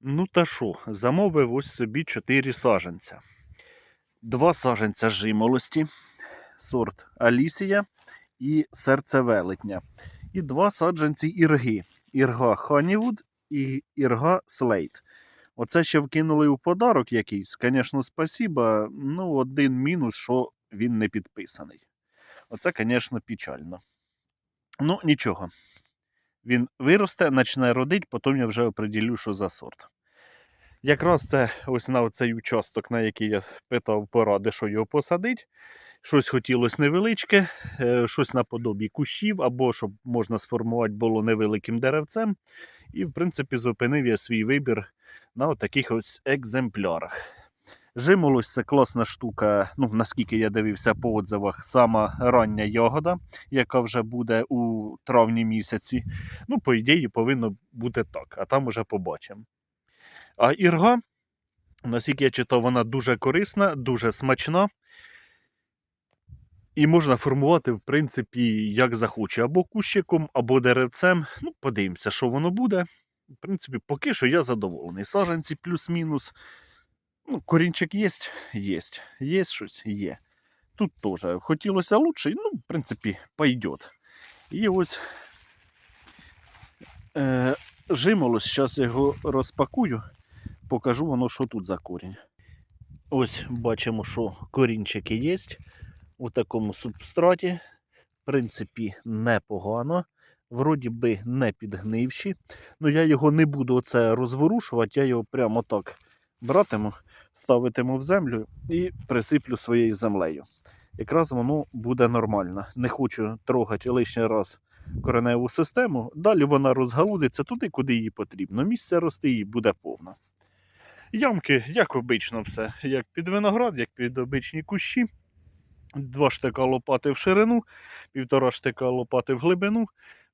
Ну та що, замовив ось собі 4 саженця. Два саженця жимолості, сорт Алісія і серце велетня. І два саджанці ірги. Ірга Ханівуд і ірга Слейт. Оце ще вкинули у подарок якийсь. Звісно, спасіба. Ну, один мінус, що він не підписаний. Оце, звісно, печально. Ну, нічого. Він виросте, почне родити, потім я вже оприділю, що за сорт. Якраз це ось на цей участок, на який я питав поради, що його посадити. Щось хотілося невеличке, е, щось наподобі кущів, або щоб можна сформувати було невеликим деревцем. І, в принципі, зупинив я свій вибір на таких ось екземплярах. Жимолось це класна штука, ну наскільки я дивився по отзивах, сама рання ягода, яка вже буде у травні місяці. Ну, по ідеї, повинно бути так, а там уже побачимо. А ірга, наскільки я читав, вона дуже корисна, дуже смачна. І можна формувати, в принципі, як захоче, або кущиком, або деревцем. Ну, подивимося, що воно буде. В принципі, поки що я задоволений. Саженці плюс-мінус. Ну, корінчик є, є. Є щось, є. Тут теж хотілося лучше, ну, в принципі, пойдет. І ось е, жимолось, зараз його розпакую, покажу воно, що тут за корінь. Ось бачимо, що корінчики є у такому субстраті. В принципі, непогано. Вроді би не підгнивші. Ну я його не буду оце розворушувати, я його прямо так братиму, ставитиму в землю і присиплю своєю землею. Якраз воно буде нормально. Не хочу трогати лишній раз кореневу систему. Далі вона розгалудиться туди, куди їй потрібно. Місце рости їй буде повно. Ямки, як обично, все, як під виноград, як під обичні кущі. Два штика лопати в ширину, півтора штика лопати в глибину,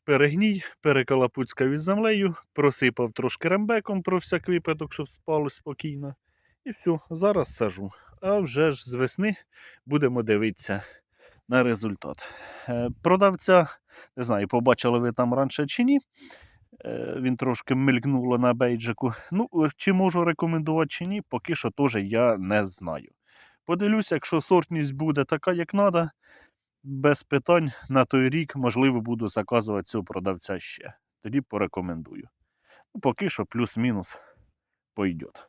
перегній, перекалапуцькав із землею, просипав трошки рембеком про всяк випадок, щоб спало спокійно. І все, зараз сажу. А вже ж з весни будемо дивитися на результат. Е, Продавця, не знаю, побачили ви там раніше чи ні. Е, Він трошки мелькнуло на бейджику. Ну, чи можу рекомендувати чи ні, поки що теж я не знаю. Подивлюся, якщо сортність буде така, як треба, без питань на той рік, можливо, буду заказувати цього продавця ще. Тоді порекомендую. Ну, поки що плюс-мінус пойдет.